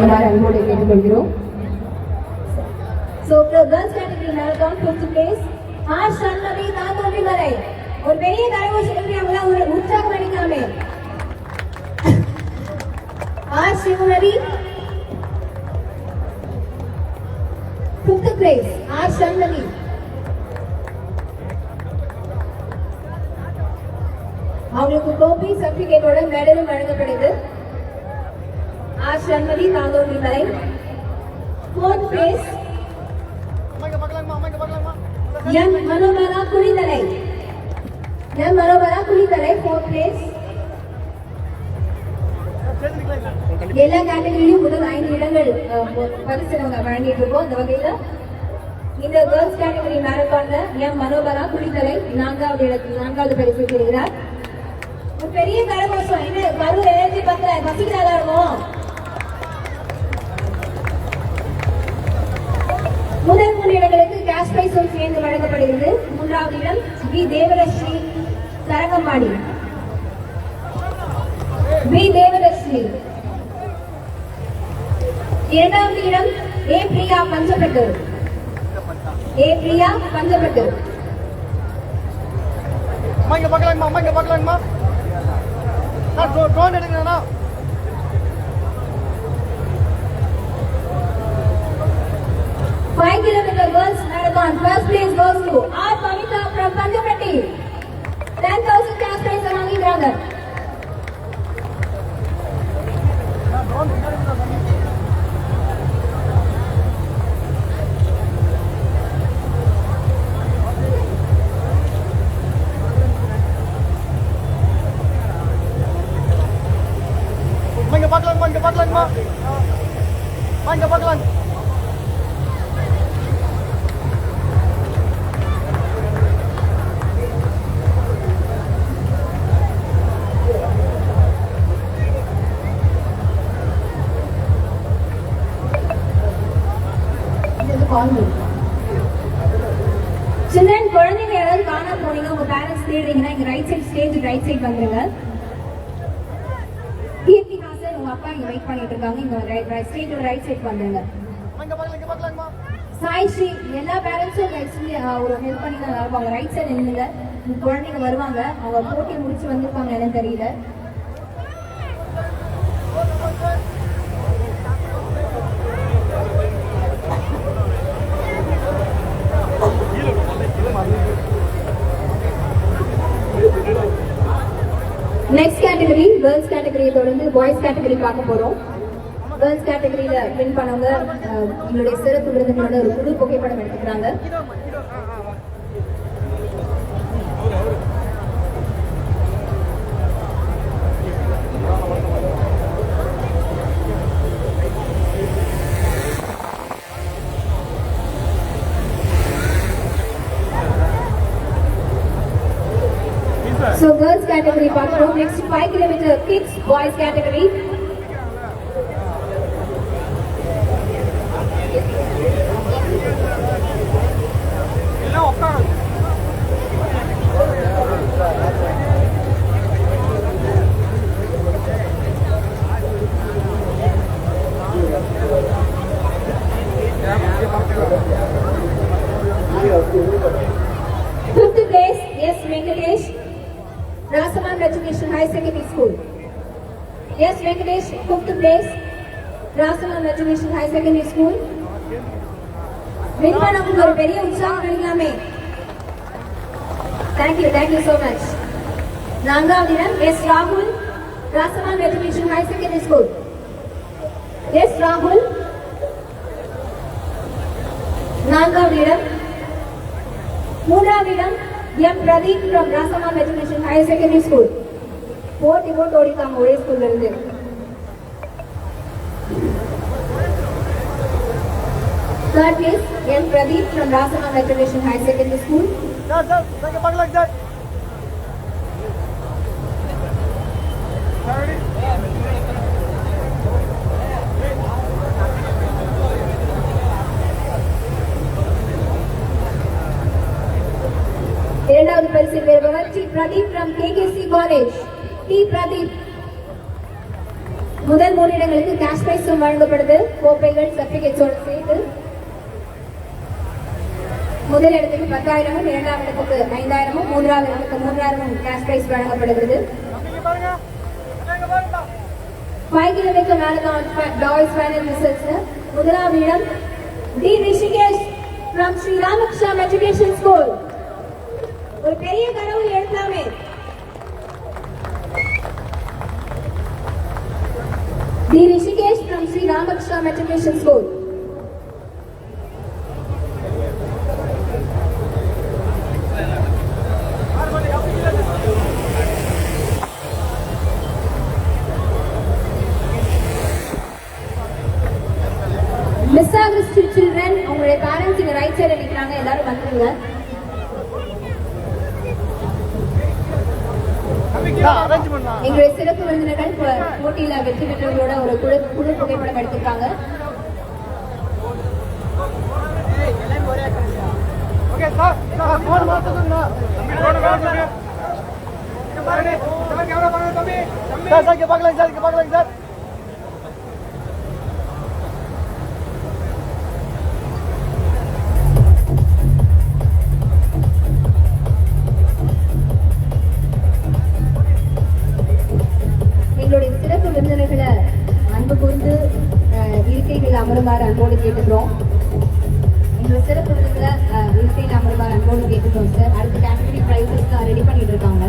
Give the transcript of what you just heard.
அன்போடு கேட்டுக்கொள்கிறோம். So, the girls category marathon fifth place. R Sannathi Thathondi வரை. ஒரு பெரிய ஒரு உற்சாகம் ஆர் ஃபிஃப்த் பிளேஸ் ஆர் அவங்களுக்கு சர்டிபிகேட்டோட மெடலும் வழங்கப்படுது. R Shanmathi Thanthondi Malai fourth place M Manobara Kulithalai M Manobara Kulithalai fourth place எல்லா கேட்டகரியிலும் முதல் ஐந்து இடங்கள் பரிசு நாங்க வழங்கிட்டு இருக்கோம் இந்த வகையில இந்த கேர்ள்ஸ் கேட்டகரி மேரத்தான்ல எம் மனோபரா குளித்தலை நான்காவது இடத்தில் நான்காவது பரிசு பெறுகிறார் ஒரு பெரிய கரகோஷம் என்ன கரு எனர்ஜி பக்கல பசிக்கிறாரா இருக்கும் பிரைஸும் சேர்ந்து வழங்கப்படுகிறது மூன்றாவது இடம் வி. தேவலட்சுமி தரங்கம்பாடி. வி. தேவலட்சுமி இரண்டாவது இடம் ஏ. பிரியா பஞ்சப்பட்டு ஏ. பிரியா பஞ்சப்பட்டு நான் ட்ரோன் எடுக்கிறேண்ணா Award first place goes to R. Pamita from Pandupatti. 10,000 cash prize among the brother. Main ke Baglan, main ke Baglan, Mak. Main ke Baglan. அம்மாங்க பார்க்கலாம் சில்ட்ரன் குழந்தைங்க யாராவது காணாம போனீங்க உங்க பேரண்ட்ஸ் தேடுறீங்கன்னா இங்க right side stage right side வந்துருங்க. கீர்த்தி ஹாசன் உங்க அப்பா இங்க வெயிட் பண்ணிட்டு இருக்காங்க. இங்க ரைட் ஸ்டேஜோட ரைட் சைடு வந்துருங்க. சாய் ஸ்ரீ எல்லா பேரண்ட்ஸும் ஆக்சுவலி ஒரு ஹெல்ப் பண்ணி தான் அவங்க ரைட் சைடு நின்றுங்க குழந்தைங்க வருவாங்க. அவங்க போட்டி முடிச்சு வந்திருப்பாங்க என்னன்னு தெரியல. நெக்ஸ்ட் கேட்டகரி கேர்ள்ஸ் கேட்டகரியை தொடர்ந்து பாய்ஸ் கேட்டகரி பார்க்க போறோம். கேர்ள்ஸ் கேட்டகரியில வின் பண்ணவங்க அஹ், உங்களுடைய சிறப்பு விருதுகளோட ஒரு புது புகைப்படம் எடுத்துக்கிறாங்க. So girls category, but from next 5 kilometer, kids, boys category. Rasaman Education High Secondary School yes Venkatesh fifth place Rasaman Education High Secondary School win பண்ணவங்களுக்கு ஒரு பெரிய உற்சாகம் கிடைக்கலாமே தேங்க்யூ தேங்க்யூ so much நான்காவது இடம் எஸ் ராகுல் ராசமான் education high secondary school S ராகுல் நான்காவது இடம் மூன்றாவது இடம் M Pradeep from ராசமான் education higher secondary school போட்டி போட்டு ஓடிட்டாங்க ஒரே ஸ்கூல்ல இருந்து third place M Pradeep from ராசமான் education higher secondary school sir sir இங்க பார்க்கலாம் சார் இரண்டாவது பரிசு பெறுபவர் D Pradeep from KKC college. D Pradeep. முதல் மூணு இடங்களுக்கு கேஷ் பிரைஸும் வழங்கப்படுது. கோப்பைகள் சர்டிபிகேட்ஸோடு சேர்த்து. முதல் இடத்துக்கு பத்தாயிரமும் இரண்டாம் இடத்துக்கு ஐந்தாயிரமும் மூன்றாவது இடத்துக்கு மூன்றாயிரமும் கேஷ் பிரைஸ் வழங்கப்படுகிறது. இங்க five kilometre marathon boys final results முதலாவது இடம் T Rishikesh from Sri Ramakrishna matriculation school ஒரு பெரிய கடவுள் எடுத்தாமே T Rishikesh from Sri Ramakrishna matriculation school. எங்களுடைய சிறப்பு விருந்தினர்கள் போட்டியில வெற்றி பெற்றவர்களோட ஒரு குழு குழு புகைப்படம் எடுத்திருக்காங்க. சார் சார் பார்க்கலாம் சார் பார்க்கலாம் சார் அன்பு கூர்ந்து இருக்கைகள் அமருமாறு அன்போடு கேட்டுக்கிறோம். எங்களுடைய சிறப்பு விருந்தினர்களை இருக்கையில் அமருமாறு அன்போடு கேட்டுக்கிறோம் சார் அடுத்த கேட்டகரி ப்ரைஸஸ் ரெடி பண்ணிட்டு இருக்காங்க.